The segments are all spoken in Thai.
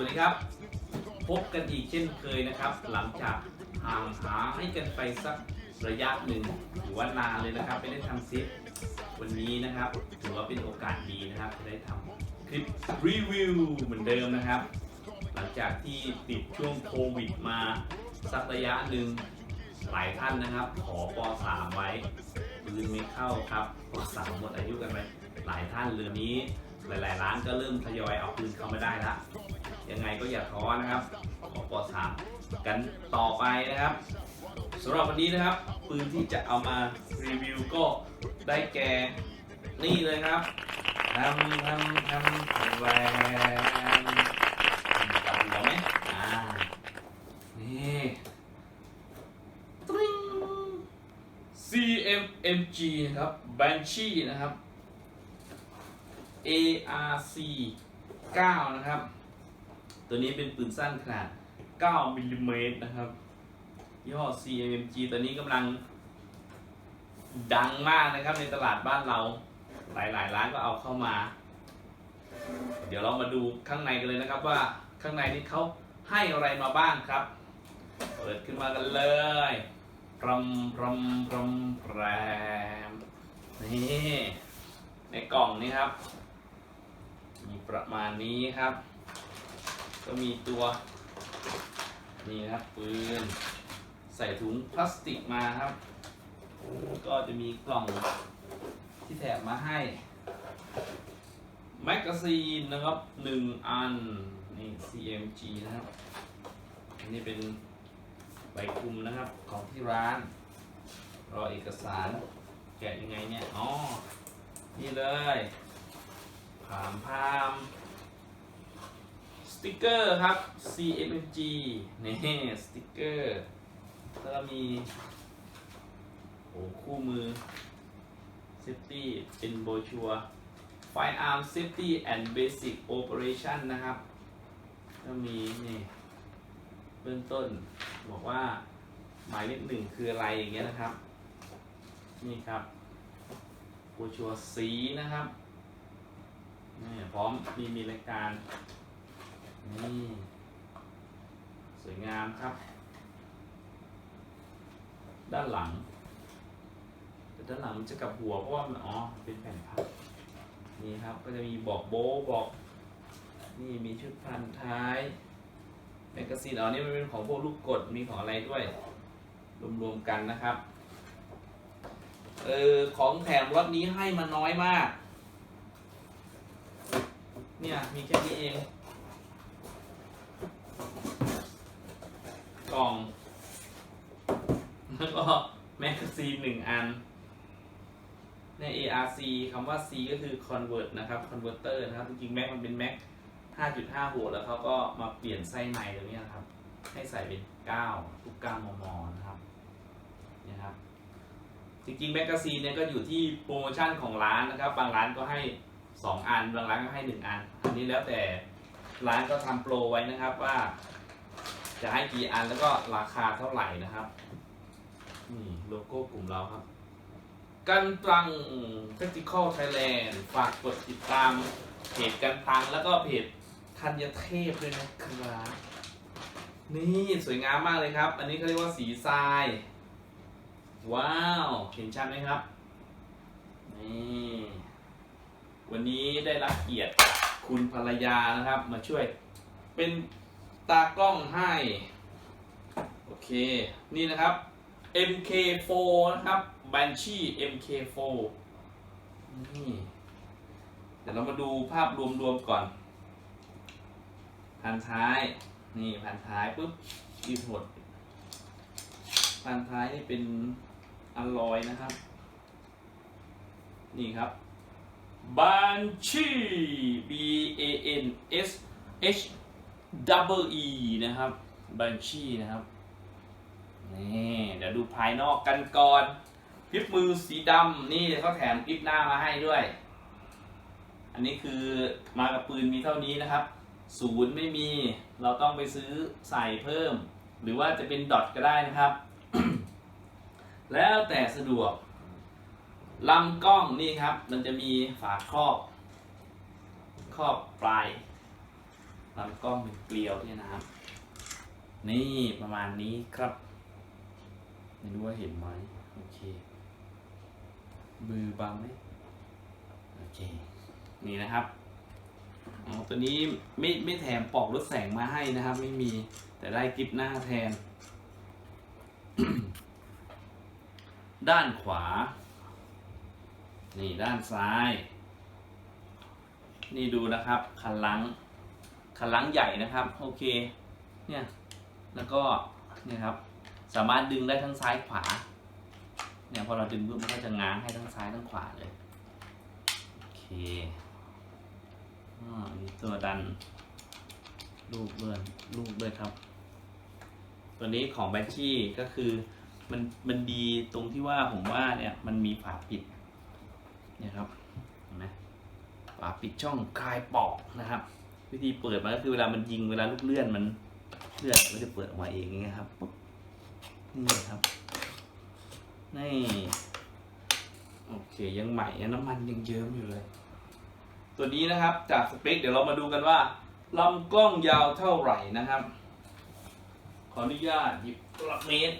วัสดีครับ พบกันอีกเช่นเคยนะครับ หลังจากห่างหายให้กันไปสักระยะหนึ่งหรือว่านานเลยนะครับ ไม่ได้ทำซิปวันนี้นะครับถือว่าเป็นโอกาสดีนะครับจะได้ทำคลิปรีวิวเหมือนเดิมนะครับ หลังจากที่ติดช่วงโควิดมาสักระยะหนึ่งหลายท่านนะครับ ขอป .3 ไว้ปืนไม่เข้าครับป .3 หมดอายุกันไปหลายท่านเรือนี้หลายๆร้านก็เริ่มทยอยเอาปืนเข้ามาได้ละ ยังไงก็อย่าท้อนะครับขอป .3 กันต่อไปนะครับสำหรับวันนี้นะครับปืนที่จะเอามารีวิวก็ได้แก่นี่เลยครับทำทำทำแรงกับหัวไหมอ่านี่ตริง CMMG นะครับ Banshee นะครับ ARC 9 นะครับ ตัวนี้เป็นปืนสั้นขนาด 9มิลลิเมตรนะครับยี่ห้อ C M G ตัวนี้กำลังดังมากนะครับในตลาดบ้านเรา หลายๆ ร้านก็เอาเข้ามา เดี๋ยวเรามาดูข้างในกันเลยนะครับว่าข้างในนี้เขาให้อะไรมาบ้างครับ เปิดขึ้นมากันเลยพรำพรำพรำแพรมนี่ในกล่องนี้ครับ มีประมาณนี้ครับ ก็มีตัวนี่ครับปืนใส่ถุงพลาสติกมาครับ ก็จะมีกล่องที่แถมมาให้ แมกกาซีนนะครับหนึ่งอัน นี่ CMG นะครับ อันนี้เป็นใบคุมนะครับของที่ร้าน รอเอกสารแกะยังไงเนี่ย อ๋อ นี่เลยผามพาม ติกเกอร์ครับ CMG นี่สติกเกอร์แล้วก็มีโอ้คู่มือ Safety เป็นโบชัว Firearm Safety and Basic Operation นะครับ ก็มีนี่เบื้องต้นบอกว่าหมายเลขหนึ่งคืออะไรอย่างเงี้ยนะครับ นี่ครับโบชัวสีนะครับนี่พร้อมมีมีรายการ นี่สวยงามครับ ด้านหลัง แต่ด้านหลังจะกับหัวเพราะว่ามันอ๋อเป็นแผ่นพับนี่ครับก็จะมีบอกโบะบอก นี่มีชุดพันท้ายแมกกาซีนอ๋อนี่มันเป็นของพวกลูกกดมีของอะไรด้วยรวมๆกันนะครับเออของแถมรถนี้ให้มาน้อยมาก เนี่ย มีแค่นี้เอง ล่อง แล้วก็แมกกาซีนหนึ่งอัน ใน ARC คำว่า C ก็คือ convert นะครับ converter นะครับ จริงๆ Mac มันเป็น Mac 5.5โวล์แล้วเขาก็มาเปลี่ยนไส้ในตรงนี้นะครับ ให้ใส่เป็น 9 ทุก 9 มม นะครับนี่ครับ จริงๆ แมกกาซีนเนี่ยก็อยู่ที่โปรโมชั่นของร้านนะครับ บางร้านก็ให้ 2 อัน บางร้านก็ให้ 1 อัน อันนี้แล้วแต่ร้านก็ทำโปรไว้นะครับว่า จะให้กี่อันแล้วก็ราคาเท่าไหร่นะครับ นี่โลโก้กลุ่มเราครับ กันตรัง Tactical Thailand ฝากกดติดตามเพจกันตังแล้วก็เพจธัญเทพด้วยนะครับนี่สวยงามมากเลยครับ อันนี้เขาเรียกว่าสีทราย ว้าว เห็นชัดไหมครับ นี่วันนี้ได้รับเกียรติคุณภรรยานะครับ มาช่วยเป็น ตากล้องให้ โอเค นี่นะครับ MK4 นะครับ Banshee MK4 นี่ เดี๋ยวเรามาดูภาพรวมๆก่อน พันท้าย นี่พันท้ายปุ๊บยืดหด พันท้ายนี่เป็นอลลอยนะครับ นี่ครับ Banshee B A N S H double E นะครับ Banshee นะครับนี่เดี๋ยวดูภายนอกกันก่อนกริปมือสีดำนี่เขาแถมกริปหน้ามาให้ด้วย อันนี้คือมากับปืนมีเท่านี้นะครับศูนย์ไม่มีเราต้องไปซื้อใส่เพิ่ม หรือว่าจะเป็นดอทก็ได้นะครับ แล้วแต่สะดวกลำกล้องนี่ครับ มันจะมีฝาครอบ ครอบปลาย ลำกล้องเป็นเกลียวที่นะครับ นี่ประมาณนี้ครับ ไม่รู้ว่าเห็นไหมโอเคมือบังไหมโอเค นี่นะครับอตัวนี้ไม่ไม่แถมปลอกลดแสงมาให้นะครับ ไม่มีแต่ได้กิฟหน้าแทน ด้านขวา นี่ด้านซ้าย นี่ดูนะครับ คันลัง คันลังใหญ่นะครับโอเคเนี่ยแล้วก็เนี่ยครับสามารถดึงได้ทั้งซ้ายขวาเนี่ยพอเราดึงปุ๊บมันก็จะง้างให้ทั้งซ้ายทั้งขวาเลยโอเคอ่ามีตัวดันลูกเลื่อนลูกด้วยครับ ตัวนี้ของแบชชี่ก็คือมันมันดีตรงที่ว่าผมว่าเนี่ยมันมีฝาปิดเนี่ยครับเห็นไหมฝาปิดช่องคลายปอกนะครับ วิธีเปิดมันก็คือเวลามันยิงเวลาลูกเลื่อนมันเลื่อนมันจะเปิดออกมาเองอย่างเงี้ยครับปุ๊บนี่ครับนี่โอเคยังใหม่ยังน้ำมันยังเยิ้มอยู่เลย ตัวนี้นะครับจากสเปคเดี๋ยวเรามาดูกันว่าลำกล้องยาวเท่าไหร่นะครับ ขออนุญาตหยิบกลักเมตร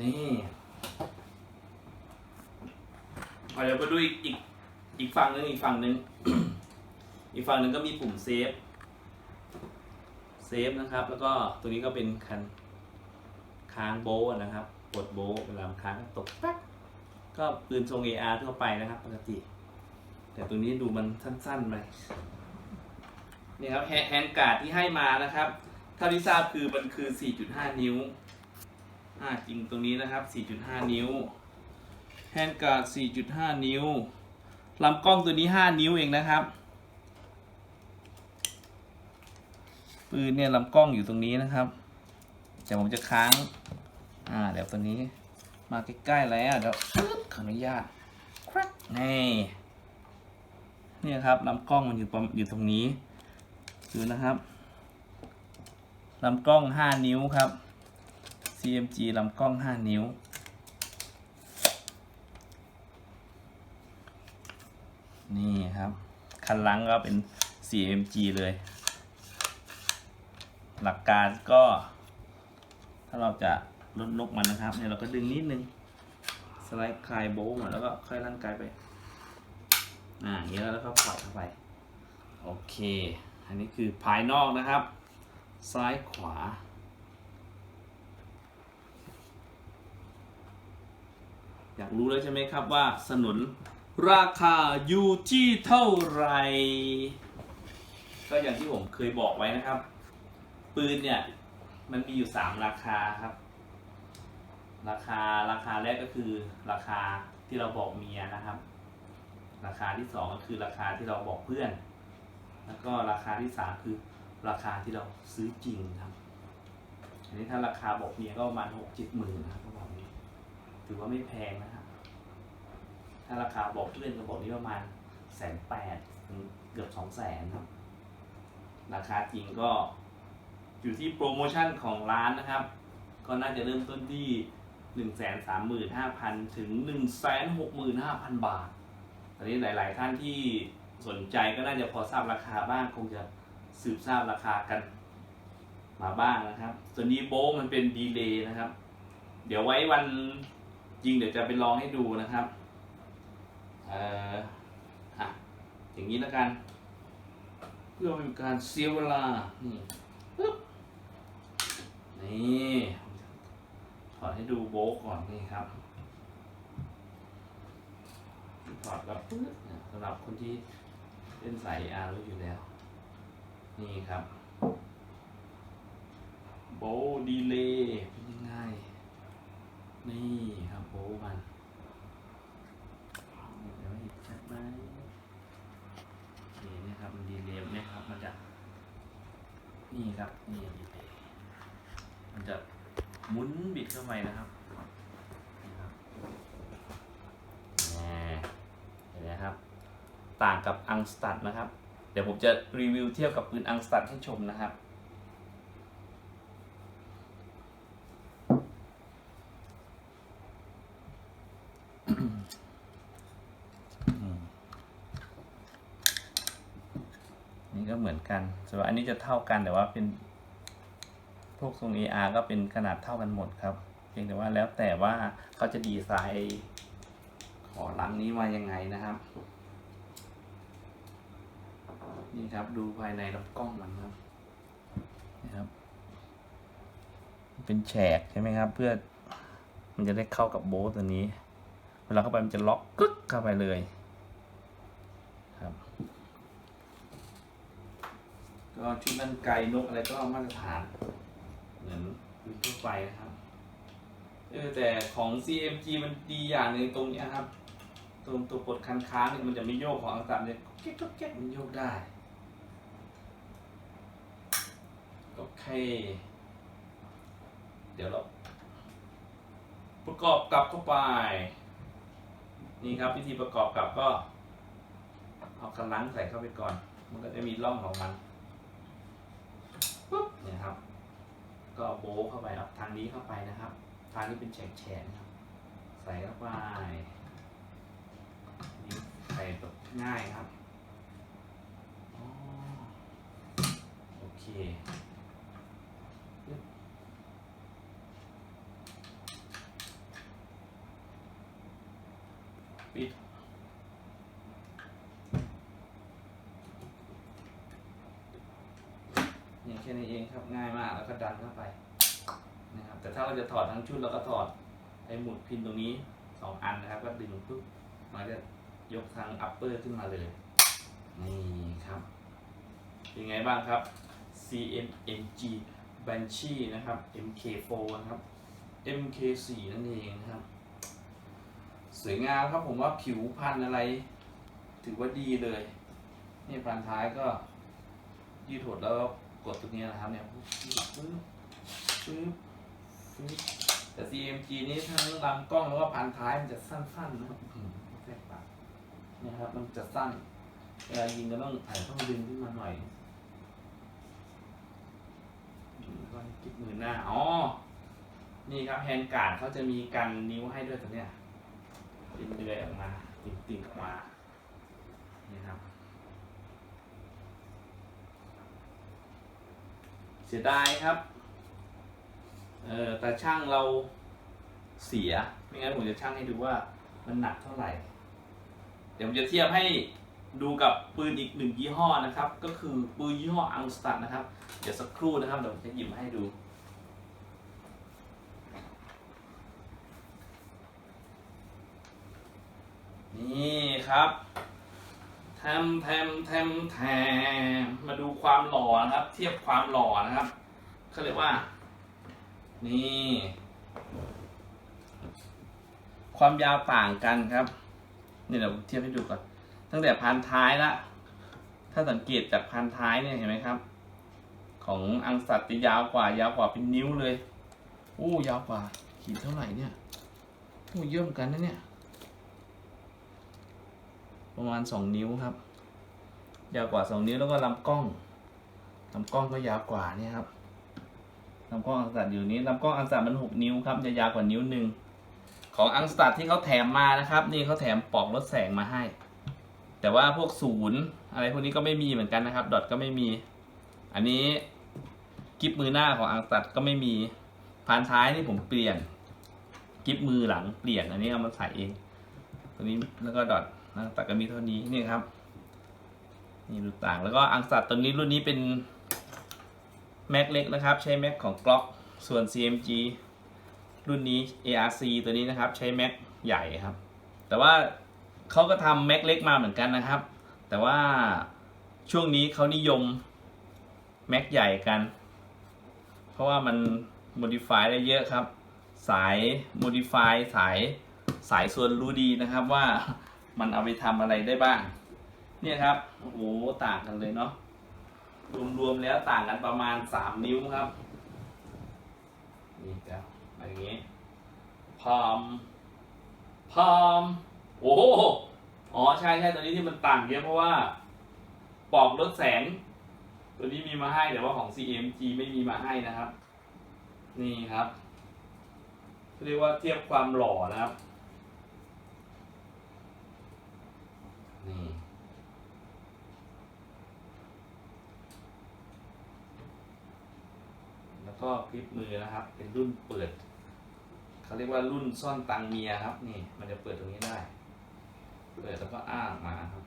นี่เอเดี๋ยวมาดูอีกอีกอีกฝั่งหนึงอีกฝั่งหนึง อีกฝั่งหนึ่งก็มีปุ่มเซฟเซฟนะครับ แล้วก็ตัวนี้ก็เป็นคันค้างโบนะครับ กดโบเวลาค้างก็ตกแป๊กก็ปืนทรง AR ทั่วไปนะครับ ปกติ แต่ตัวนี้ดูมันสั้นๆไปนี่ครับแฮแฮนด์การ์ดที่ให้มานะครับ เท่าที่ทราบคือมันคือ 4.5 นิ้วอ่าจริงตรงนี้นะครับ 4.5 นิ้ว แฮนด์การ์ด 4.5 นิ้วลำกล้องตัวนี้ 5 นิ้วเองนะครับ ปืนเนี่ยลำกล้องอยู่ตรงนี้นะครับเดี๋ยวผมจะค้าง อ่า เดี๋ยวตัวนี้ มาใกล้ๆแล้วเดี๋ยวขออนุญาตครับนี่เนี่ยครับลำกล้องมันอยู่อยู่ตรงนี้ดูนะครับลำกล้อง 5 นิ้วครับ CMG ลำกล้อง 5 นิ้ว นี่ครับ คันหลังก็เป็น CMG เลย หลักการก็ ถ้าเราจะลดนกมันนะครับเนี่ยเราก็ดึงนิดนึงสไลด์คลายโบว์มาแล้วก็ค่อยร่างกายไปอ่าอย่างนี้แล้วก็ปล่อยเข้าไป โอเค อันนี้คือภายนอกนะครับ ซ้ายขวา อยากรู้แล้วใช่ไหมครับว่าสนุนราคาอยู่ที่เท่าไหร่ ก็อย่างที่ผมเคยบอกไว้นะครับ ปืนเนี่ยมันมีอยู่ 3 ราคาครับ ราคาราคาแรกก็คือราคาที่เราบอกเมียนะครับ ราคาที่ 2 ก็คือราคาที่เราบอกเพื่อน แล้วก็ราคาที่ 3 คือราคาที่เราซื้อจริงครับ อันนี้ถ้าราคาบอกเมียก็ประมาณหกเจ็ดหมื่นนะครับก็บอกนี้ ถือว่าไม่แพงนะครับถ้าราคาบอกเพื่อนก็บอกนี้ประมาณแสนแปดเกือบสองแสนครับ ราคาจริงก็ อยู่ที่โปรโมชั่นของร้านนะครับ ก็น่าจะเริ่มต้นที่หนึ่งแสนสามหมื่นห้าพันถึงหนึ่งแสนหกหมื่นห้าพันบาท ตอนนี้หลาย ๆ ท่านที่สนใจก็น่าจะพอทราบราคาบ้าง คงจะสืบทราบราคากันมาบ้างนะครับ ส่วนนี้โบมันเป็นดีเลย์นะครับ เดี๋ยวไว้วันจริงเดี๋ยวจะไปลองให้ดูนะครับเอ่ออะอย่างนี้แล้วกัน เพื่อเป็นการเสียเวลานี่ นี่ถอดให้ดูโบก่อนนี่ครับถอดแล้วปึ๊บเนี่ยสำหรับคนที่เล่นสายอารู้อยู่แล้ว นี่ครับ โบดีเลย์เป็นยังไงนี่ครับโบมันเดี๋ยวเห็นชัดไหมนี่นะครับมันดีเลย์นี่ยครับมันจะนี่ครับนี่ดีเลย์ มันจะหมุนบิดเข้าไปนะครับนี่ครับแหมเห็นไหมครับ ต่างกับอังสตัดนะครับ เดี๋ยวผมจะรีวิวเทียบกับปืนอังสตัดให้ชมนะครับ นี่ก็เหมือนกันส่วนอันนี้จะเท่ากันแต่ว่าเป็น พวกทรง AR ก็เป็นขนาดเท่ากันหมดครับเพียงแต่ว่าแล้วแต่ว่าเขาจะดีไซน์ขอลังนี้มายังไงนะครับนี่ครับดูภายในลำกล้องมันครับนี่ครับ เป็นแฉกใช่ไหมครับ เพื่อมันจะได้เข้ากับโบสตัวนี้ เวลาเข้าไปมันจะล็อกกึกเข้าไปเลยครับ ก็ชุดนันไกลนกอะไรก็มาตรฐาน เหมือนมีทั่วไปนะครับเออแต่ของ CMG มันดีอย่างหนึ่งตรงนี้ครับ ตรงตัวกดคันค้างเนี่ยมันจะไม่โยกของอังกฤษเนี่ยแก๊กแก๊กมันโยกได้โอเค เดี๋ยวเราประกอบกลับเข้าไป นี่ครับวิธีประกอบกลับก็ เอากระลังใส่เข้าไปก่อน มันก็จะมีร่องของมันปุ๊บเนี่ยครับ ก็เอาโบว์เข้าไปเอาทางนี้เข้าไปนะครับ ทางนี้เป็นแฉกๆนะครับ ใส่เข้าไปนี่ใส่แบบง่ายครับโอเคปิด อย่าง แค่นี้เองครับง่ายมากแล้วก็ดันเข้าไปนะครับแต่ถ้าเราจะถอดทั้งชุดเราก็ถอดไอ้หมุดพินตรงนี้สองอันนะครับ ก็ดึงปุ๊บมันจะยกทางอัปเปอร์ขึ้นมาเลยนี่ครับเป็นไงบ้างครับ CMMG Banshee นะครับ MK4 นะครับ MK4 นั่นเองนะครับ สวยงามครับผมว่าผิวพันธ์อะไร ถือว่าดีเลย นี่พันท้ายก็ยืดหดแล้ว กดตรงนี้นะครับเนี่ยปึ๊บปึ๊บปึ๊บปึ๊บแต่ CMG นี้ทั้งลำกล้องแล้วก็พันท้ายมันจะสั้นๆนะครับแทรกปากนี่ยครับ มันจะสั้นเวลายิงก็ต้องอาจจะต้องดึงขึ้นมาหน่อยก็กิ๊บมือหน้า อ๋อ นี่ครับแฮนด์การ์ดเขาจะมีกันนิ้วให้ด้วยตัวเนี้ยเป็นเดือยออกมา ติ่งๆออกมา นี่ครับ เสียดายครับเออแต่ช่างเราเสีย ไม่งั้นผมจะช่างให้ดูว่ามันหนักเท่าไหร่ เดี๋ยวผมจะเทียบให้ดูกับปืนอีกหนึ่งยี่ห้อนะครับ ก็คือปืนยี่ห้ออังสตัดนะครับ เดี๋ยวสักครู่นะครับ เดี๋ยวผมจะหยิบมาให้ดูนี่ครับ ทมแทมแทมแทมมาดูความหล่อนะครับ เทียบความหล่อนะครับเขาเรียกว่า นี่ ความยาวต่างกันครับนี่เดี๋ยวเทียบให้ดูก่อนตั้งแต่พันท้ายละ ถ้าสังเกตจากพันท้ายเนี่ยเห็นไหมครับ ของอังสัตจะยาวกว่ายาวกว่าเป็นนิ้วเลยโอ้ยาวกว่าขีดเท่าไหร่เนี่ยโอ้เยอะเหมือนกันนะเนี่ย ประมาณสองนิ้วครับ ยาวกว่าสองนิ้วแล้วก็ลำกล้องลำกล้องก็ยาวกว่านี่ครับลำกล้องอังสตัดอยู่นี้ลำกล้องอังสตัดมันหกนิ้วครับจะยาวกว่านิ้วหนึ่งของอังสตัดที่เขาแถมมานะครับ นี่เขาแถมปลอกลดแสงมาให้ แต่ว่าพวกศูนย์อะไรพวกนี้ก็ไม่มีเหมือนกันนะครับ ดอทก็ไม่มี อันนี้กิฟมือหน้าของอังสตัดก็ไม่มีพานท้ายนี่ผมเปลี่ยนกิฟมือหลังเปลี่ยนอันนี้เอามาใส่เองตัวนี้แล้วก็ดอท นะแต่ก็มีเท่านี้นี่ครับนี่ดูต่างแล้วก็อังสัตตัวนี้รุ่นนี้เป็นแม็กเล็กนะครับ ใช้แม็กของกล็อกส่วน CMG รุ่นนี้ ARC ตัวนี้นะครับ ใช้แม็กใหญ่ครับ แต่ว่าเขาก็ทำแม็กเล็กมาเหมือนกันนะครับ แต่ว่าช่วงนี้เขานิยมแม็กใหญ่กัน เพราะว่ามัน modify ได้เยอะครับ สาย modify สายสายส่วนรู้ดีนะครับว่า มันเอาไปทำอะไรได้บ้าง เนี่ยครับ โอ้โห ต่างกันเลยเนาะ รวมๆแล้วต่างกันประมาณสามนิ้วครับ นี่ครับอย่างงี้ พอม พอม โอ้โห อ๋อ ใช่ใช่ตัวนี้ที่มันต่างเยอะเพราะว่า ปอกลดแสง ตัวนี้มีมาให้แต่ว่าของ CMG ไม่มีมาให้นะครับ นี่ครับ เรียกว่าเทียบความหล่อนะครับ นี่ แล้วก็คลิปมือนะครับ เป็นรุ่นเปิด เขาเรียกว่ารุ่นซ่อนตังเมียครับ นี่ มันจะเปิดตรงนี้ได้ เปิดแล้วก็อ้างมาครับ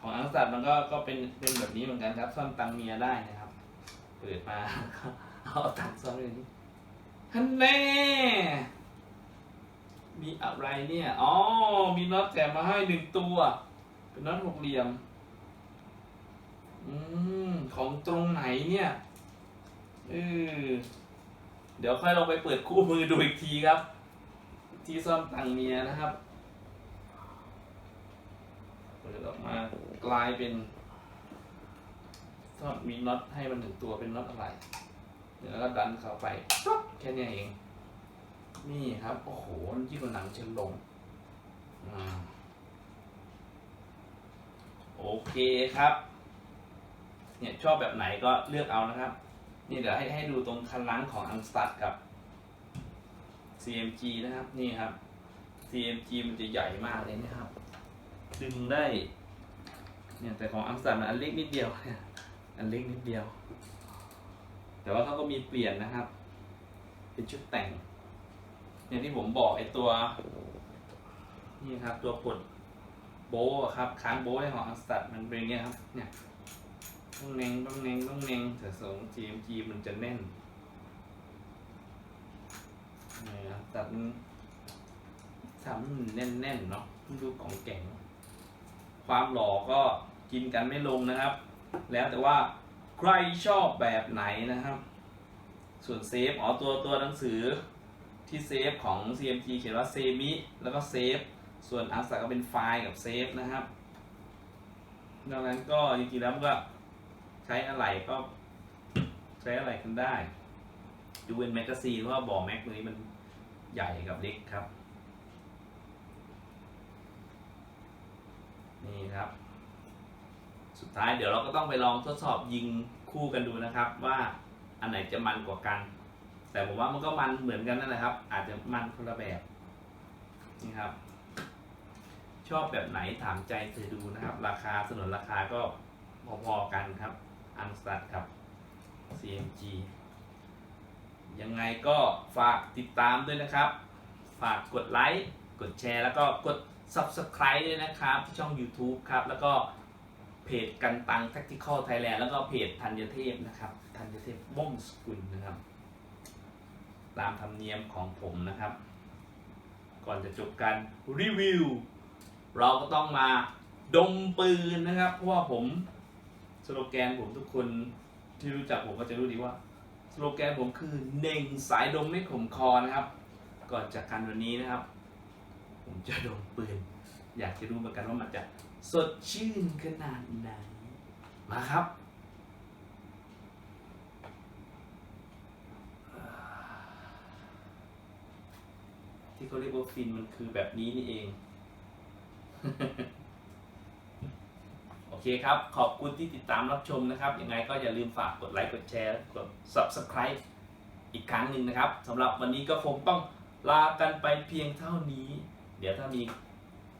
ของอังสัตมันก็ก็เป็นเป็นแบบนี้เหมือนกันครับ ซ่อนตังเมียได้นะครับ เปิดมาเอาตังซ่อนเลยนี่ฮันแน่ มีอะไรเนี่ย อ๋อ มีน็อตแถมมาให้หนึ่งตัว เป็นน็อตหกเหลี่ยม อืม ของตรงไหนเนี่ย เออ เดี๋ยวค่อยลองไปเปิดคู่มือดูอีกทีครับ ที่ซ่อมตังเมียนะครับ เปิดออกมากลายเป็นมีน็อตให้มันหนึ่งตัวเป็นน็อตอะไร เดี๋ยวแล้วก็ดันเข้าไปแค่เนี้ยเอง นี่ครับ โอ้โหยิ่งกว่าหนังเชิงลงอ่าโอเคครับ เนี่ยชอบแบบไหนก็เลือกเอานะครับ นี่เดี๋ยวให้ให้ดูตรงคันล้างของอังสตัดกับ CMG นะครับ นี่ครับ CMG มันจะใหญ่มากเลยนะครับ ดึงได้ เนี่ยแต่ของอังสตัดมันอันเล็กนิดเดียวเนี่ยอันเล็กนิดเดียว แต่ว่าเขาก็มีเปลี่ยนนะครับ เป็นชุดแต่ง อย่างที่ผมบอกไอ้ตัว นี่ครับ ตัวกดโบครับค้างโบว์ในของอังสตัดมันเป็นอย่างเงี้ยครับ เนี่ยต้องเน่งต้องเน่งต้องเน่งแต่สอง GMG มันจะแน่นนี่ครับแต่มันทำให้มันแน่นๆเนาะมันดูของแก่ง ความหล่อก็กินกันไม่ลงนะครับ แล้วแต่ว่าใครชอบแบบไหนนะครับ ส่วนเซฟอ๋อตัวตัวหนังสือ ที่เซฟของ CMG เขียนว่าเซมิแล้วก็เซฟส่วนอัสาก็เป็นไฟล์กับเซฟนะครับดังนั้นก็จริงๆแล้วก็ใช้อะไรก็ใช้อะไรกันได้ดูเป็นแมกกาซีนเพราะว่าบ่อแม็กตัวนี้มันใหญ่กับเล็กครับ นี่ครับ สุดท้ายเดี๋ยวเราก็ต้องไปลองทดสอบยิงคู่กันดูนะครับ ว่าอันไหนจะมันกว่ากัน แต่ผมว่ามันก็มันเหมือนกันนั่นแหละครับ อาจจะมันคนละแบบนี่ครับ ชอบแบบไหนถามใจเธอดูนะครับ ราคาสนนราคาก็พอๆกันครับอังสตัดครับ CMG ยังไงก็ฝากติดตามด้วยนะครับ ฝากกดไลค์ กดแชร์ แล้วก็กด Subscribe ด้วยนะครับ ที่ช่อง YouTube ครับ แล้วก็เพจกันตัง Tactical Thailand แล้วก็เพจธัญเทพนะครับธัญเทพว่องสกุลนะครับ ตามธรรมเนียมของผมนะครับ ก่อนจะจบการรีวิว เราก็ต้องมาดมปืนนะครับ เพราะว่าผมสโลแกนผมทุกคนที่รู้จักผมก็จะรู้ดีว่าสโลแกนผมคือเน่งสายดมไม่ขมคอนะครับ ก่อนจากการวันนี้นะครับ ผมจะดมปืน อยากจะรู้เหมือนกันว่ามันจะสดชื่นขนาดไหนมาครับ ที่เขาเรียกว่าฟินมันคือแบบนี้นี่เอง โอเคครับ ขอบคุณที่ติดตามรับชมนะครับ ยังไงก็อย่าลืมฝากกดไลค์กดแชร์กด Subscribe อีกครั้งหนึ่งนะครับสำหรับวันนี้ก็คงต้องลากันไปเพียงเท่านี้ เดี๋ยวถ้ามี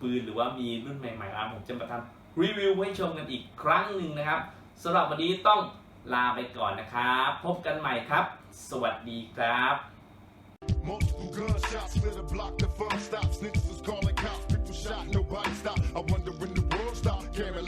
ปืนหรือว่ามีรุ่นใหม่ๆมาผมจะมาทำรีวิวให้ชมกันอีกครั้งหนึ่งนะครับสำหรับวันนี้ต้องลาไปก่อนนะครับ พบกันใหม่ครับ สวัสดีครับ Multiple gunshots, split a block, the fun stops. Snitches was calling cops, people shot, nobody stopped. I wonder when the world stopped. Cameron